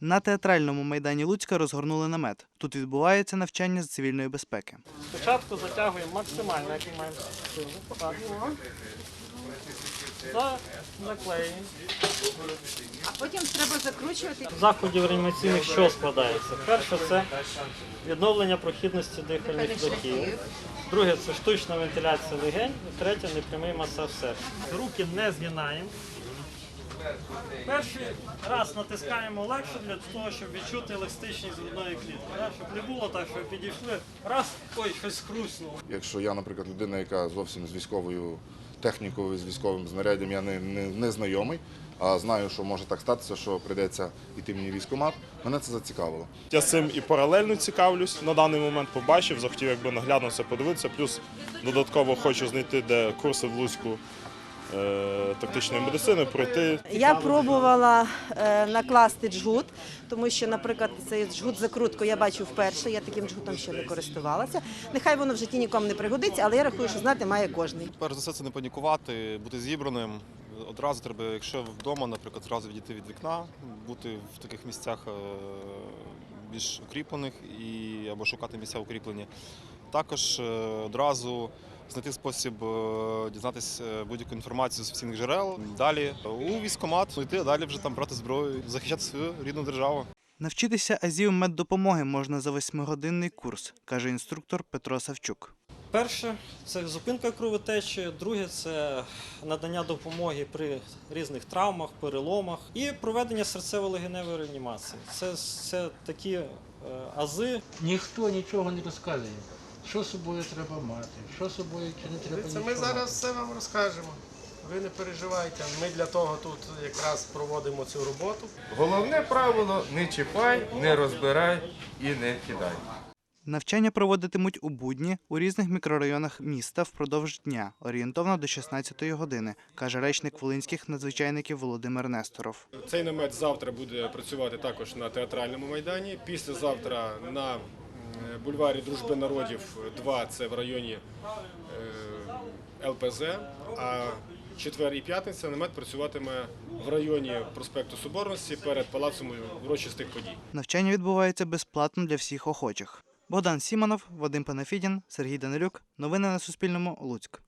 На театральному майдані Луцька розгорнули намет. Тут відбувається навчання з цивільної безпеки. Спочатку затягуємо максимально, як ми маємо силу. Заклеїмо. А потім треба закручувати. Заходів реанімаційних що складається? Перше це відновлення прохідності дихальних шляхів. Друге це штучна вентиляція легень. І третє непрямий масаж серця. Руки не згинаємо. Перший раз натискаємо легше для того, щоб відчути еластичність грудної клітки. да, Щоб не було так, що підійшли, раз, ой, щось хруснуло. Якщо я, наприклад, людина, яка зовсім з військовою технікою, з військовим знаряддям, я не, не, не знайомий, а знаю, що може так статися, що прийдеться йти мені в військкомат, мене це зацікавило. Я цим і паралельно цікавлюсь. На даний момент побачив, захотів якби наглядно це подивитися. Плюс додатково хочу знайти, де курси в Луцьку тактичної медицини пройти. Я пробувала е, накласти джгут, тому що, наприклад, цей джгут закрутку я бачу вперше. Я таким джгутом ще не користувалася. Нехай воно в житті нікому не пригодиться, але я рахую, що знати має кожний. Перш за все, це не панікувати, бути зібраним. Одразу треба, якщо вдома, наприклад, одразу відійти від вікна, бути в таких місцях е, більш укріплених і або шукати місця укріплені. Також е, одразу знайти спосіб е, дізнатися будь-яку інформацію з офіційних джерел. Далі у військкомат йти, а далі вже там брати зброю, захищати свою рідну державу. Навчитися азів меддопомоги можна за восьмигодинний курс, каже інструктор Петро Савчук. Перше це зупинка кровотечі, друге це надання допомоги при різних травмах, переломах і проведення серцево-легеневої реанімації. Це, це такі е, ази, Ніхто нічого не розказує. Що з собою треба мати, що з собою чи не треба Це нічого. ми зараз все вам розкажемо. Ви не переживайте. Ми для того тут якраз проводимо цю роботу. Головне правило не чіпай, не розбирай і не кидай. Навчання проводитимуть у будні у різних мікрорайонах міста впродовж дня, орієнтовно до 16-ї години, каже речник волинських надзвичайників Володимир Несторов. Цей намет завтра буде працювати також на театральному майдані. Післязавтра на бульварі Дружби народів 2, це в районі е, ЛПЗ. А четвер і п'ятниця намет працюватиме в районі проспекту Соборності перед палацом урочистих подій. Навчання відбувається безплатно для всіх охочих. Богдан Сіманов, Вадим Панафідін, Сергій Данилюк. Новини на Суспільному. Луцьк.